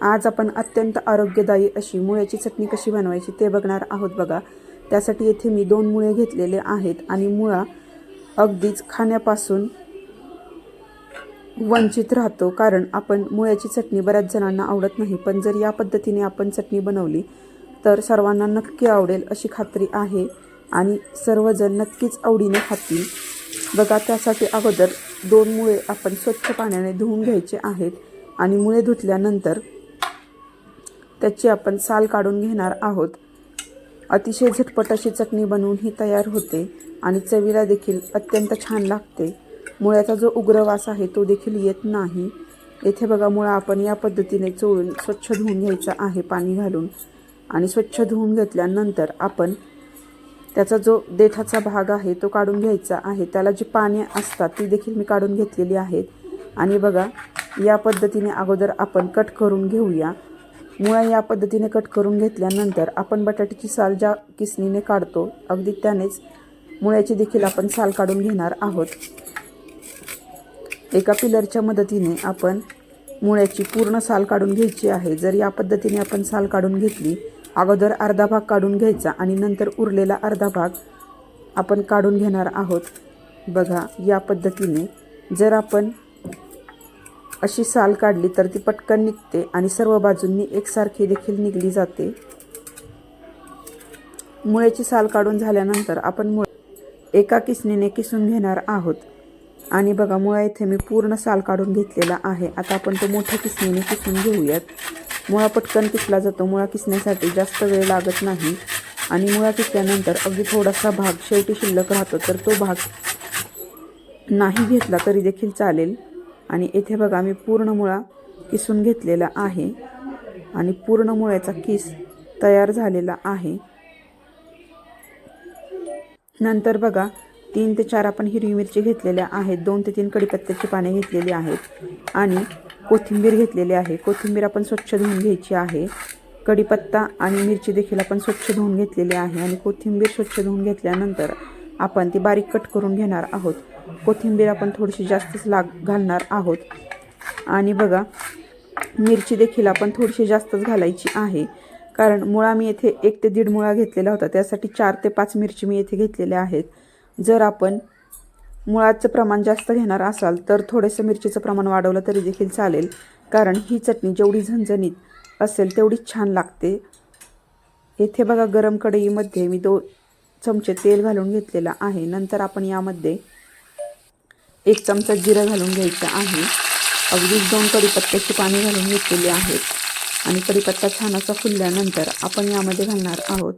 आज आपण अत्यंत आरोग्यदायी अशी मुळ्याची चटणी कशी बनवायची ते बघणार आहोत बघा. त्यासाठी येथे मी दोन मुळे घेतलेले आहेत आणि मुळा अगदीच खाण्यापासून वंचित राहतो कारण आपण मुळ्याची चटणी बऱ्याच जणांना आवडत नाही पण जर या पद्धतीने आपण चटणी बनवली तर सर्वांना नक्की आवडेल अशी खात्री आहे आणि सर्वजण नक्कीच आवडीने खातील. बघा त्यासाठी अगोदर दोन मुळे आपण स्वच्छ पाण्याने धुवून घ्यायचे आहेत आणि मुळे धुतल्यानंतर त्याची आपण साल काढून घेणार आहोत. अतिशय झटपट अशी चटणी बनवून ही तयार होते आणि चवीला देखील अत्यंत छान लागते. मुळ्याचा जो उग्र वास आहे तो देखील येत नाही. येथे बघा मुळा आपण या पद्धतीने चोळून स्वच्छ धुवून घ्यायचा आहे पाणी घालून. आणि स्वच्छ धुवून घेतल्यानंतर आपण त्याचा जो देठाचा भाग आहे तो काढून घ्यायचा आहे. त्याला जी पाने असतात ती देखील मी काढून घेतलेली आहेत. आणि बघा या पद्धतीने अगोदर आपण कट करून घेऊया. मुळा या पद्धतीने कट करून घेतल्यानंतर आपण बटाट्याची साल ज्या किसणीने काढतो अगदी त्यानेच मुळ्याची देखील आपण साल काढून घेणार आहोत. एका पिलरच्या मदतीने आपण मुळ्याची पूर्ण साल काढून घ्यायची आहे. जर या पद्धतीने आपण साल काढून घेतली अगोदर अर्धा भाग काढून घ्यायचा आणि नंतर उरलेला अर्धा भाग आपण काढून घेणार आहोत. बघा या पद्धतीने जर आपण अशी साल काढली तर ती पटकन निघते आणि सर्व बाजूंनी एकसारखी देखील निघली जाते. मुळ्याची साल काढून झाल्यानंतर आपण मुळ एका किसनीने किसून घेणार आहोत. आणि बघा मुळा इथे मी पूर्ण साल काढून घेतलेला आहे. आता आपण तो मोठ्या किसनीने किसून घेऊयात. मुळा पटकन किसला जातो. मुळा किसण्यासाठी जास्त वेळ लागत नाही. आणि मुळा किसल्यानंतर अगदी थोडासा भाग शेवटी शिल्लक राहतो. तर तो भाग नाही घेतला तरी देखील चालेल. आणि इथे बघा मी पूर्ण मुळा किसून घेतलेला आहे. आणि पूर्ण मुळ्याचा किस तयार झालेला आहे. नंतर बघा तीन ते चार आपण हिरवी मिरची घेतलेल्या आहेत. दोन ते तीन कडीपत्त्याची पाने घेतलेली आहेत. आणि कोथिंबीर घेतलेली आहे. कोथिंबीर आपण स्वच्छ धुवून घ्यायची आहे. कढीपत्ता आणि मिरची देखील आपण स्वच्छ धुवून घेतलेली आहे. आणि कोथिंबीर स्वच्छ धुवून घेतल्यानंतर आपण ती बारीक कट करून घेणार आहोत. कोथिंबीर आपण थोडीशी जास्तच लाग घालणार आहोत. आणि बघा मिरची देखील आपण थोडीशी जास्तच घालायची आहे. कारण मुळा मी येथे एक ते दीड मुळा घेतलेला होता. त्यासाठी चार ते पाच मिरची मी येथे घेतलेल्या आहेत. जर आपण मुळाचं प्रमाण जास्त घेणार असाल तर थोडंसं मिरचीचं प्रमाण वाढवलं तरी देखील चालेल. कारण ही चटणी जेवढी झणझणीत असेल तेवढीच छान लागते. येथे बघा गरम कढईमध्ये मी दो चमचे तेल घालून घेतलेलं आहे. नंतर आपण यामध्ये एक चमचा जिरा घालून घ्यायचा आहे. अगदीच दोन कढीपत्त्याची पाणी घालून घेतलेली आहेत. आणि कढीपत्ता छान असा फुलल्यानंतर आपण यामध्ये घालणार आहोत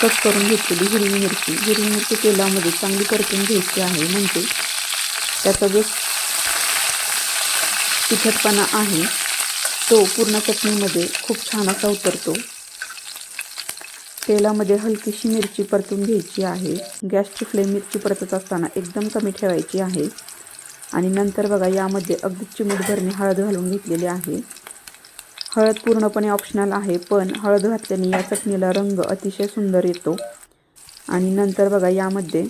कट करून घेतलेली हिरवी मिरची. हिरवी मिरची तेलामध्ये चांगली परतून घ्यायची आहे. म्हणजे त्याचा जो तिखटपणा आहे तो पूर्ण चटणीमध्ये खूप छान असा उतरतो. तेलामध्ये हलकीशी मिरची परतून घ्यायची आहे. गॅसची फ्लेम मिरची परतत असताना एकदम कमी ठेवायची आहे. आणि नंतर बघा यामध्ये अगदी चिमूटभर मी हळद घालून घेतलेली आहे. हळद पूर्णपणे ऑप्शनल आहे पण हळद घातल्याने या चटणीला रंग अतिशय सुंदर येतो. आणि नंतर बघा यामध्ये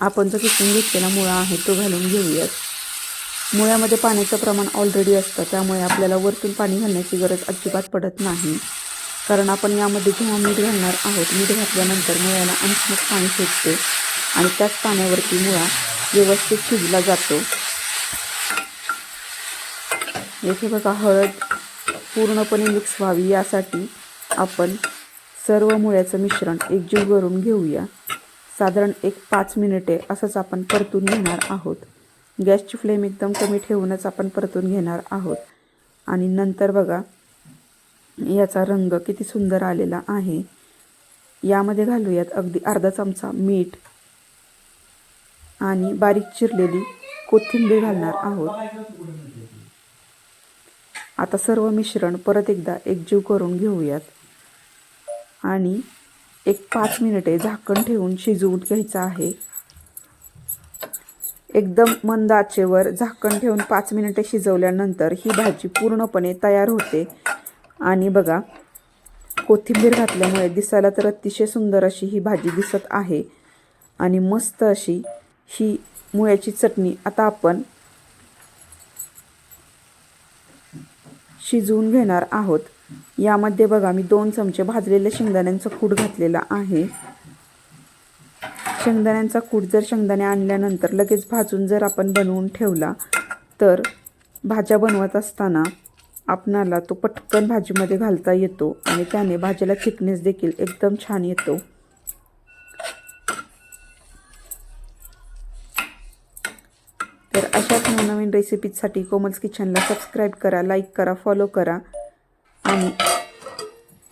आपण जो किसून घेतलेला मुळा आहे तो घालून घेऊयात. मुळ्यामध्ये पाण्याचं प्रमाण ऑलरेडी असतं त्यामुळे आपल्याला वरतून पाणी घालण्याची गरज अजिबात पडत नाही. कारण आपण यामध्ये जेव्हा मीठ घालणार आहोत मीठ घातल्यानंतर मुळ्याला अंशमुख पाणी सुटते आणि त्याच पाण्यावरती मुळा व्यवस्थित शिजला जातो. येथे बघा हळद पूर्णपणे मिक्स व्हावी यासाठी आपण सर्व मुळ्याचं मिश्रण एकजीव करून घेऊया. साधारण एक पाच मिनिटे असंच आपण परतून घेणार आहोत. गॅसची फ्लेम एकदम कमी ठेवूनच आपण परतून घेणार आहोत. आणि नंतर बघा याचा रंग किती सुंदर आलेला आहे. यामध्ये घालूयात अगदी अर्धा चमचा मीठ आणि बारीक चिरलेली कोथिंबीर घालणार आहोत. आता सर्व मिश्रण परत एकदा एकजीव करून घेऊयात. आणि एक पाच मिनिटे झाकण ठेवून शिजवून घ्यायचं आहे. एकदम मंद आचेवर झाकण ठेवून पाच मिनिटे शिजवल्यानंतर ही भाजी पूर्णपणे तयार होते. आणि बघा कोथिंबीर घातल्यामुळे दिसायला तर अतिशय सुंदर अशी ही भाजी दिसत आहे. आणि मस्त अशी ही मुळ्याची चटणी आता आपण शिजवून घेणार आहोत. यामध्ये बघा मी दोन चमचे भाजलेल्या शेंगदाण्यांचा कूट घातलेला आहे. शेंगदाण्यांचा कूट जर शेंगदाणे आणल्यानंतर लगेच भाजून जर आपण बनवून ठेवला तर भाज्या बनवत असताना आपणाला तो पटकन भाजीमध्ये घालता येतो आणि त्याने भाजीला थिकनेस देखील एकदम छान येतो. तर अशाच नवनवीन रेसिपीजसाठी कोमल्स किचनला सबस्क्राईब करा लाईक करा फॉलो करा. आणि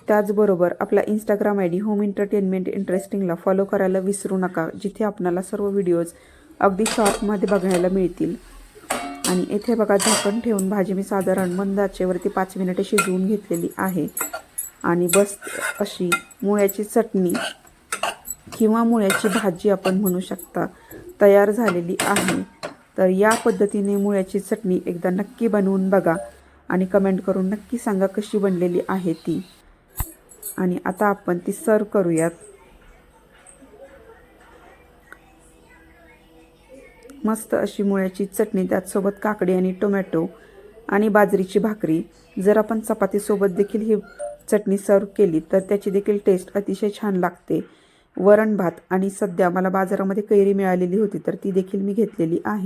त्याचबरोबर आपला Instagram I D home entertainment इंटरेस्टिंगला follow करायला विसरू नका जिथे आपणाला सर्व व्हिडिओज अगदी शॉर्टमध्ये बघायला मिळतील. आणि येथे बघा झाकण ठेवून भाजी मी साधारण मंद आचेवरती पाच मिनिटे शिजवून घेतलेली आहे. आणि बस अशी मुळ्याची चटणी किंवा मुळ्याची भाजी आपण म्हणू शकता तयार झालेली आहे. तर या पद्धतीने मुळ्याची चटणी एकदा नक्की बनवून बघा आणि कमेंट करून नक्की सांगा कशी बनलेली आहे ती. आणि आता आपण ती सर्व करूयात. मस्त अशी मुळ्याची चटणी त्याचसोबत काकडी आणि टोमॅटो आणि बाजरीची भाकरी. जर आपण चपातीसोबत देखील ही चटणी सर्व केली तर त्याची देखील टेस्ट अतिशय छान लागते. वरण भात आणि सध्या मला बाजारामध्ये कैरी मिळालेली होती तर ती देखील मी घेतलेली आहे.